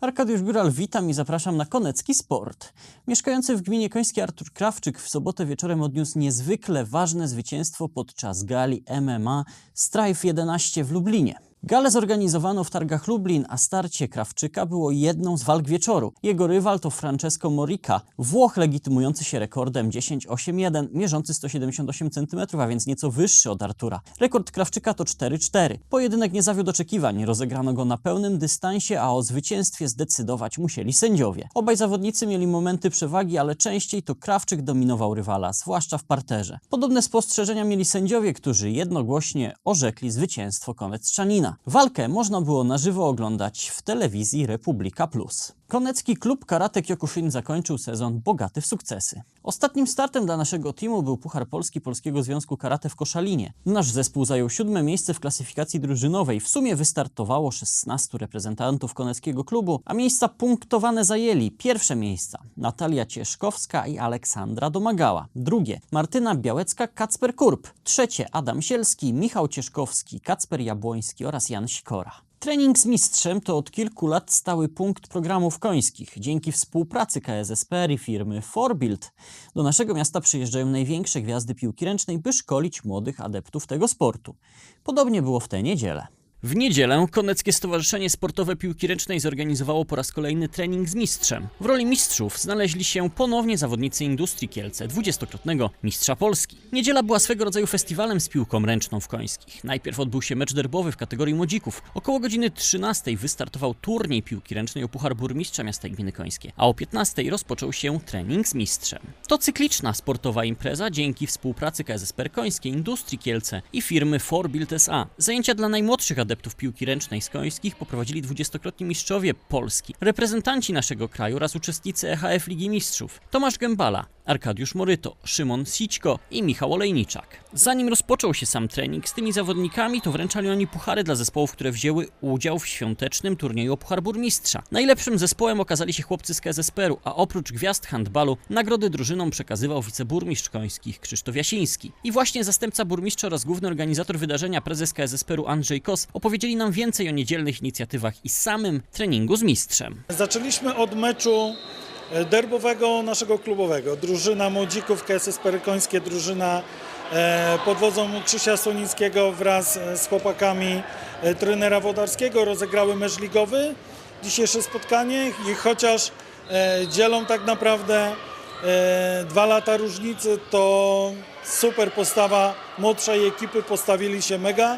Arkadiusz Góral, witam i zapraszam na Konecki Sport. Mieszkający w gminie Końskiej Artur Krawczyk w sobotę wieczorem odniósł niezwykle ważne zwycięstwo podczas gali MMA Strife 11 w Lublinie. Galę zorganizowano w targach Lublin, a starcie Krawczyka było jedną z walk wieczoru. Jego rywal to Francesco Morica, Włoch legitymujący się rekordem 10.8.1, mierzący 178 cm, a więc nieco wyższy od Artura. Rekord Krawczyka to 4.4. Pojedynek nie zawiódł oczekiwań, rozegrano go na pełnym dystansie, a o zwycięstwie zdecydować musieli sędziowie. Obaj zawodnicy mieli momenty przewagi, ale częściej to Krawczyk dominował rywala, zwłaszcza w parterze. Podobne spostrzeżenia mieli sędziowie, którzy jednogłośnie orzekli zwycięstwo Konecczanina. Walkę można było na żywo oglądać w telewizji Republika Plus. Konecki klub Karate Kyokushin zakończył sezon bogaty w sukcesy. Ostatnim startem dla naszego teamu był Puchar Polski Polskiego Związku Karate w Koszalinie. Nasz zespół zajął siódme miejsce w klasyfikacji drużynowej. W sumie wystartowało 16 reprezentantów koneckiego klubu, a miejsca punktowane zajęli pierwsze miejsca Natalia Cieszkowska i Aleksandra Domagała. Drugie Martyna Białecka, Kacper Kurb. Trzecie Adam Sielski, Michał Cieszkowski, Kacper Jabłoński oraz Jan Sikora. Trening z mistrzem to od kilku lat stały punkt programów końskich. Dzięki współpracy KSSPR i firmy Forbuild do naszego miasta przyjeżdżają największe gwiazdy piłki ręcznej, by szkolić młodych adeptów tego sportu. Podobnie było w tę niedzielę. W niedzielę Koneckie Stowarzyszenie Sportowe Piłki Ręcznej zorganizowało po raz kolejny trening z mistrzem. W roli mistrzów znaleźli się ponownie zawodnicy Industrii Kielce, dwudziestokrotnego mistrza Polski. Niedziela była swego rodzaju festiwalem z piłką ręczną w Końskich. Najpierw odbył się mecz derbowy w kategorii młodzików. Około godziny 13 wystartował turniej piłki ręcznej o Puchar Burmistrza Miasta i Gminy Końskie, a o 15 rozpoczął się trening z mistrzem. To cykliczna sportowa impreza dzięki współpracy KSSPR Końskiej, Industrii Kielce i firmy Forbuild SA. Zajęcia dla najmłodszych adeptów piłki ręcznej z Końskich poprowadzili dwudziestokrotni mistrzowie Polski, reprezentanci naszego kraju oraz uczestnicy EHF Ligi Mistrzów. Tomasz Gębala, Arkadiusz Moryto, Szymon Sićko i Michał Olejniczak. Zanim rozpoczął się sam trening z tymi zawodnikami, to wręczali oni puchary dla zespołów, które wzięły udział w świątecznym turnieju o Puchar Burmistrza. Najlepszym zespołem okazali się chłopcy z KSSPR-u, a oprócz gwiazd handbalu nagrody drużynom przekazywał wiceburmistrz Końskich Krzysztof Jasiński. I właśnie zastępca burmistrza oraz główny organizator wydarzenia, prezes KSSPR-u Andrzej Kos, opowiedzieli nam więcej o niedzielnych inicjatywach i samym treningu z mistrzem. Zaczęliśmy od meczu derbowego naszego klubowego. Drużyna młodzików KSS Końskie, drużyna e, pod wodzą Krzysia Sonickiego wraz e, z chłopakami e, trenera Wodarskiego rozegrały mecz ligowy. Dzisiejsze spotkanie i chociaż e, dzielą tak naprawdę e, dwa lata różnicy, to super postawa młodszej ekipy, postawili się mega.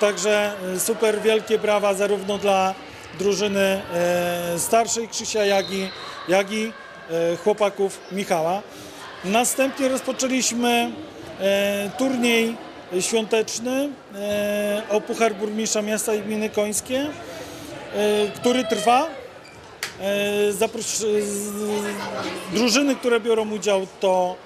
Także e, super wielkie brawa zarówno dla drużyny e, starszej Krzysia, jak i, jak i e, chłopaków Michała. Następnie rozpoczęliśmy e, turniej świąteczny e, o Puchar Burmistrza Miasta i Gminy Końskie, który trwa. Drużyny, które biorą udział to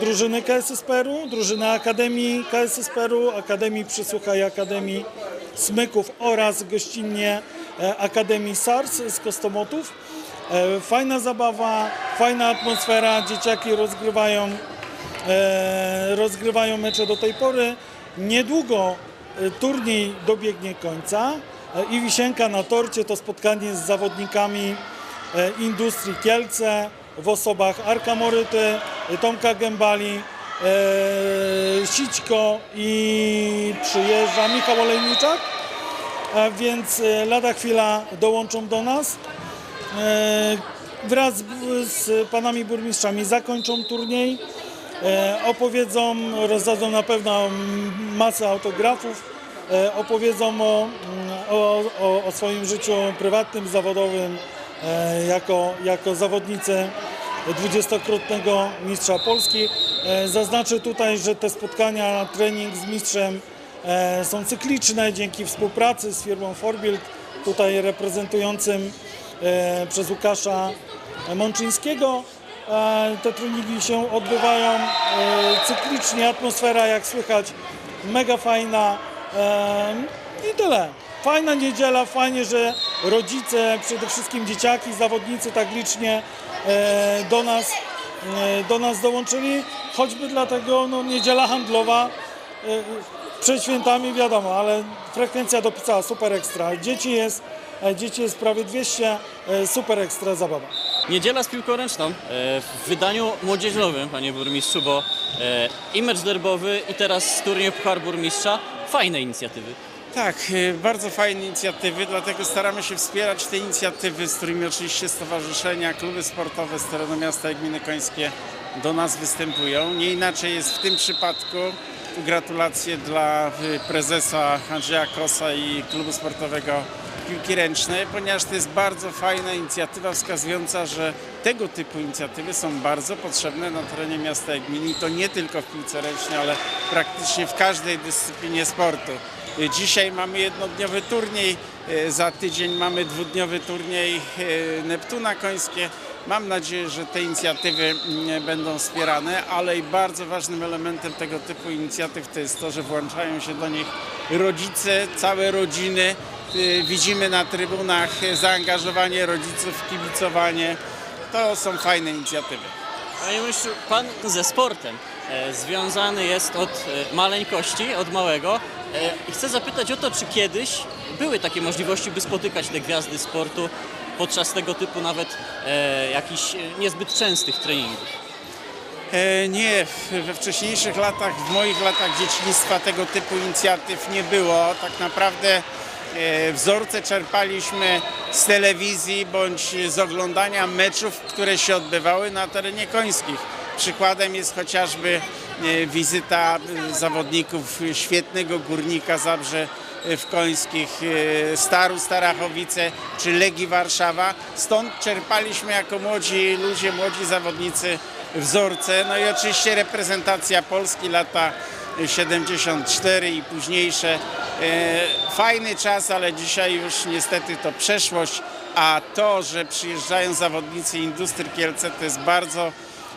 drużyny KSSPR-u, drużyny Akademii KSSPR-u, Akademii Przysłucha i Akademii Smyków oraz gościnnie Akademii SARS z Kostomotów. E, Fajna zabawa, fajna atmosfera, dzieciaki rozgrywają, e, rozgrywają mecze do tej pory. Niedługo e, turniej dobiegnie końca i wisienka na torcie to spotkanie z zawodnikami Industrii Kielce w osobach Arka Moryty, Tomka Gębali, Sićko i przyjeżdża Michał Olejniczak, więc lada chwila dołączą do nas. E, Wraz z- panami burmistrzami zakończą turniej, e, opowiedzą, rozdadzą na pewno masę autografów, e, opowiedzą o, o, o, swoim życiu prywatnym, zawodowym jako, jako zawodnicy dwudziestokrotnego mistrza Polski. Zaznaczę tutaj, że te spotkania, trening z mistrzem są cykliczne dzięki współpracy z firmą Forbuild, tutaj reprezentującym przez Łukasza Mączyńskiego. E, Te treningi się odbywają e, cyklicznie, atmosfera jak słychać mega fajna e, i tyle. Fajna niedziela, fajnie, że rodzice, przede wszystkim dzieciaki, zawodnicy tak licznie e, do nas, e, do nas dołączyli, choćby dlatego no, niedziela handlowa e, przed świętami wiadomo, ale frekwencja dopisała super ekstra. Dzieci jest e, dzieci jest prawie 200, e, super ekstra zabawa. Niedziela z piłką ręczną e, w wydaniu młodzieżowym, panie burmistrzu, bo e, i mecz derbowy i teraz turniej Puchar Burmistrza. Fajne inicjatywy. Tak, bardzo fajne inicjatywy, dlatego staramy się wspierać te inicjatywy, z którymi oczywiście stowarzyszenia, kluby sportowe z terenu miasta i gminy końskie do nas występują. Nie inaczej jest w tym przypadku. Tu Gratulacje dla prezesa Andrzeja Kosa i klubu sportowego piłki ręcznej, ponieważ to jest bardzo fajna inicjatywa wskazująca, że tego typu inicjatywy są bardzo potrzebne na terenie miasta i gminy i to nie tylko w piłce ręcznej, ale praktycznie w każdej dyscyplinie sportu. Dzisiaj mamy jednodniowy turniej, y, za tydzień mamy dwudniowy turniej y, Neptuna Końskie. Mam nadzieję, że te inicjatywy mm, będą wspierane, ale i bardzo ważnym elementem tego typu inicjatyw to jest to, że włączają się do nich rodzice, całe rodziny. Y, Widzimy na trybunach zaangażowanie rodziców, kibicowanie. To są fajne inicjatywy. Panie burmistrzu, pan ze sportem e, związany jest od e, maleńkości, od małego. E, chcę zapytać o to, czy kiedyś były takie możliwości, by spotykać te gwiazdy sportu podczas tego typu nawet jakichś niezbyt częstych treningów. Nie, we wcześniejszych latach, w moich latach dzieciństwa tego typu inicjatyw nie było. Tak naprawdę wzorce czerpaliśmy z telewizji bądź z oglądania meczów, które się odbywały na terenie końskich. Przykładem jest chociażby e, wizyta e, zawodników świetnego górnika Zabrze e, w Końskich, e, Staru Starachowice czy Legii Warszawa. Stąd czerpaliśmy jako młodzi ludzie, młodzi zawodnicy wzorce. No i oczywiście reprezentacja Polski lata 74 i późniejsze. E, Fajny czas, ale dzisiaj już niestety to przeszłość, a to, że przyjeżdżają zawodnicy Industrii Kielce to jest bardzo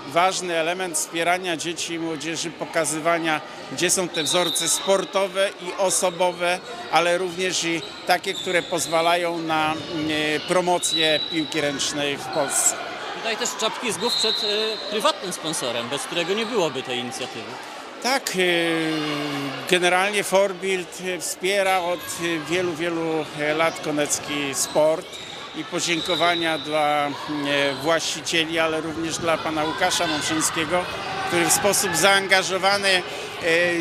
ważny element wspierania dzieci i młodzieży, pokazywania, gdzie są te wzorce sportowe i osobowe, ale również i takie, które pozwalają na e, promocję piłki ręcznej w Polsce. Tutaj też czapki z głów przed e, prywatnym sponsorem, bez którego nie byłoby tej inicjatywy. Tak, y, generalnie Forbild y, wspiera od wielu, wielu lat konecki sport i podziękowania dla e, właścicieli, ale również dla pana Łukasza Mączyńskiego, który w sposób zaangażowany e,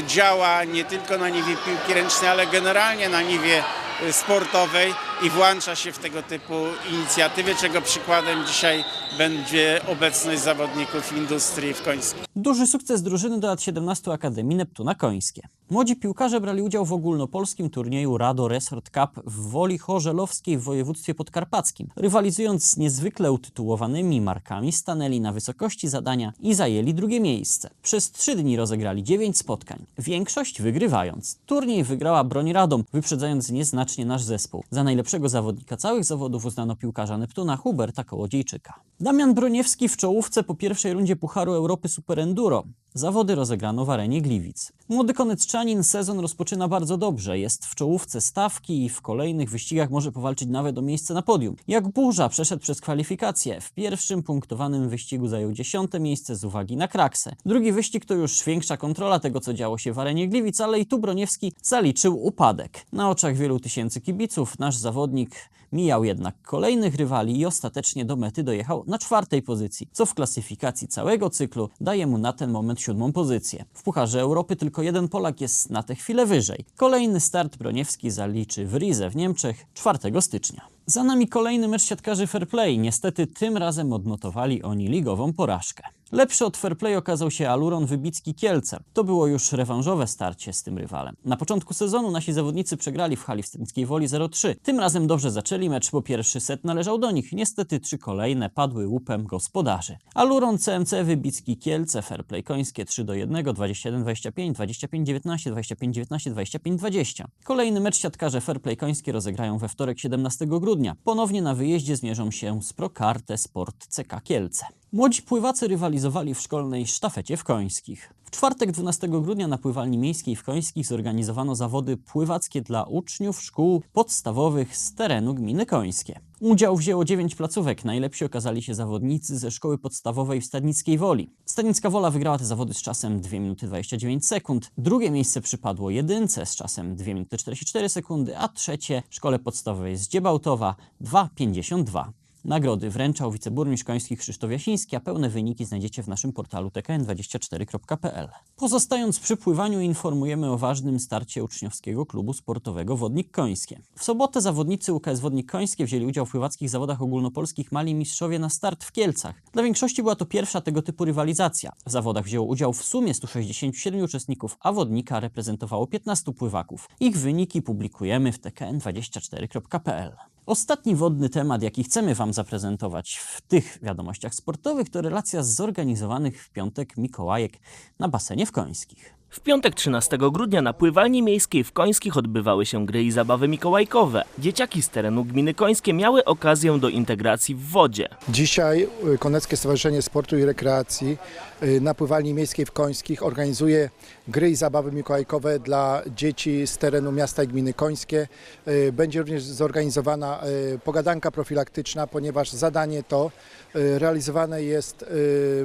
działa nie tylko na niwie piłki ręcznej, ale generalnie na niwie e, sportowej i włącza się w tego typu inicjatywy, czego przykładem dzisiaj będzie obecność zawodników industrii w Końskiej. Duży sukces drużyny do lat 17 Akademii Neptuna Końskie. Młodzi piłkarze brali udział w ogólnopolskim turnieju Rado Resort Cup w Woli Chorzelowskiej w województwie podkarpackim. Rywalizując z niezwykle utytułowanymi markami, stanęli na wysokości zadania i zajęli drugie miejsce. Przez trzy dni rozegrali dziewięć spotkań, większość wygrywając. Turniej wygrała Broń Radom, wyprzedzając nieznacznie nasz zespół. Za najlepszego zawodnika całych zawodów uznano piłkarza Neptuna Huberta Kołodziejczyka. Damian Broniewski w czołówce po pierwszej rundzie Pucharu Europy Super Enduro. Zawody rozegrano w arenie Gliwic. Młody konecczanin sezon rozpoczyna bardzo dobrze. Jest w czołówce stawki i w kolejnych wyścigach może powalczyć nawet o miejsce na podium. Jak burza przeszedł przez kwalifikacje. W pierwszym punktowanym wyścigu zajął dziesiąte miejsce z uwagi na kraksę. Drugi wyścig to już większa kontrola tego, co działo się w arenie Gliwic, ale i tu Broniewski zaliczył upadek. Na oczach wielu tysięcy kibiców nasz zawodnik mijał jednak kolejnych rywali i ostatecznie do mety dojechał na czwartej pozycji, co w klasyfikacji całego cyklu daje mu na ten moment siódmą pozycję. W Pucharze Europy tylko jeden Polak jest na tę chwilę wyżej. Kolejny start Broniewski zaliczy w Rize w Niemczech 4 stycznia. Za nami kolejny mecz siatkarzy Fair Play. Niestety tym razem odnotowali oni ligową porażkę. Lepszy od Fair Play okazał się Aluron Wybicki Kielce. To było już rewanżowe starcie z tym rywalem. Na początku sezonu nasi zawodnicy przegrali w hali wstępskiej Woli 0-3. Tym razem dobrze zaczęli mecz, bo pierwszy set należał do nich. Niestety trzy kolejne padły łupem gospodarzy. Aluron CMC Wybicki Kielce Fair Play Końskie 3 do 1, 21-25, 25-19, 25-19, 25-20. Kolejny mecz siatkarze Fair Play Końskie rozegrają we wtorek 17 grudnia. Ponownie na wyjeździe zmierzą się z Prokarte Sport CK Kielce. Młodzi pływacy rywalizowali w szkolnej sztafecie w Końskich. W czwartek 12 grudnia na pływalni miejskiej w Końskich zorganizowano zawody pływackie dla uczniów szkół podstawowych z terenu gminy Końskie. Udział wzięło 9 placówek. Najlepsi okazali się zawodnicy ze szkoły podstawowej w Stadnickiej Woli. Stadnicka Wola wygrała te zawody z czasem 2 minuty 29 sekund. Drugie miejsce przypadło jedynce z czasem 2 minuty 44 sekundy, a trzecie szkole podstawowej z Dziebałtowa 2,52. Nagrody wręczał wiceburmistrz koński Krzysztof Jasiński, a pełne wyniki znajdziecie w naszym portalu tkn24.pl. Pozostając przy pływaniu, informujemy o ważnym starcie uczniowskiego klubu sportowego Wodnik Końskie. W sobotę zawodnicy UKS Wodnik Końskie wzięli udział w pływackich zawodach ogólnopolskich Mali Mistrzowie na start w Kielcach. Dla większości była to pierwsza tego typu rywalizacja. W zawodach wzięło udział w sumie 167 uczestników, a Wodnika reprezentowało 15 pływaków. Ich wyniki publikujemy w tkn24.pl. Ostatni wodny temat, jaki chcemy Wam zaprezentować w tych wiadomościach sportowych, to relacja z zorganizowanych w piątek Mikołajek na basenie w Końskich. W piątek 13 grudnia na pływalni miejskiej w Końskich odbywały się gry i zabawy mikołajkowe. Dzieciaki z terenu gminy Końskie miały okazję do integracji w wodzie. Dzisiaj y, Koneckie Stowarzyszenie Sportu i Rekreacji y, na pływalni miejskiej w Końskich organizuje gry i zabawy mikołajkowe dla dzieci z terenu miasta i gminy Końskie. Y, Będzie również zorganizowana pogadanka profilaktyczna, ponieważ zadanie to realizowane jest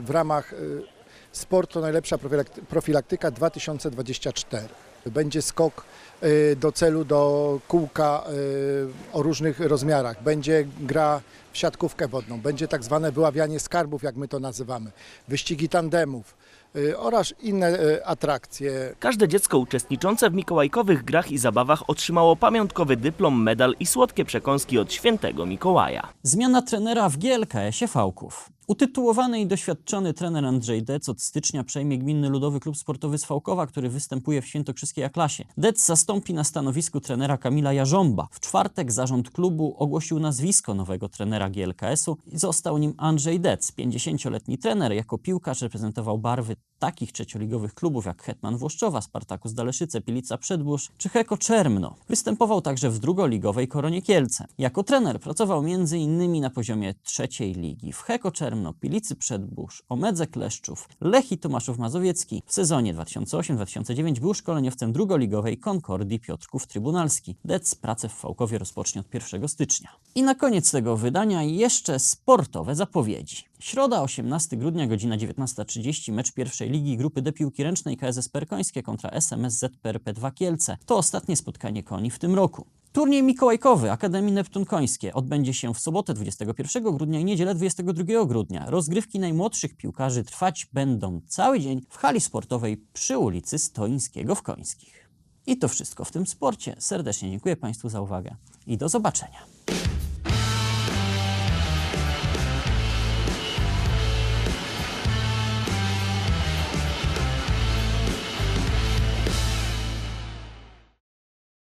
w ramach Sport to najlepsza profilakty- profilaktyka 2024. Będzie skok y, do celu do kółka y, o różnych rozmiarach. Będzie gra w siatkówkę wodną, będzie tak zwane wyławianie skarbów, jak my to nazywamy, wyścigi tandemów y, oraz inne atrakcje. Każde dziecko uczestniczące w mikołajkowych grach i zabawach otrzymało pamiątkowy dyplom, medal i słodkie przekąski od świętego Mikołaja. Zmiana trenera w GLKS-ie Fałków. Utytułowany i doświadczony trener Andrzej Dec od stycznia przejmie Gminny Ludowy Klub Sportowy z Fałkowa, który występuje w świętokrzyskiej A-klasie. Dec zastąpi na stanowisku trenera Kamila Jarząba. W czwartek zarząd klubu ogłosił nazwisko nowego trenera GLKS-u i został nim Andrzej Dec. 50-letni trener jako piłkarz reprezentował barwy takich trzecioligowych klubów jak Hetman Włoszczowa, Spartakus Daleszyce, Pilica Przedbórz czy Heko Czermno. Występował także w drugoligowej Koronie Kielce. Jako trener pracował m.in. na poziomie trzeciej ligi w Heko Czermno, Pilicy Przedbórz, Omedze Kleszczów, Lech i Tomaszów Mazowiecki. W sezonie 2008-2009 był szkoleniowcem drugoligowej Konkordii Piotrków Trybunalski. Dec pracę w Fałkowie rozpocznie od 1 stycznia. I na koniec tego wydania jeszcze sportowe zapowiedzi. Środa 18 grudnia, godzina 19.30, mecz pierwszej ligi grupy D piłki ręcznej KSS Perkońskie kontra SMS ZPRP2 Kielce. To ostatnie spotkanie koni w tym roku. Turniej mikołajkowy Akademii Neptun Końskie odbędzie się w sobotę 21 grudnia i niedzielę 22 grudnia. Rozgrywki najmłodszych piłkarzy trwać będą cały dzień w hali sportowej przy ulicy Stoińskiego w Końskich. I to wszystko w tym sporcie. Serdecznie dziękuję Państwu za uwagę i do zobaczenia.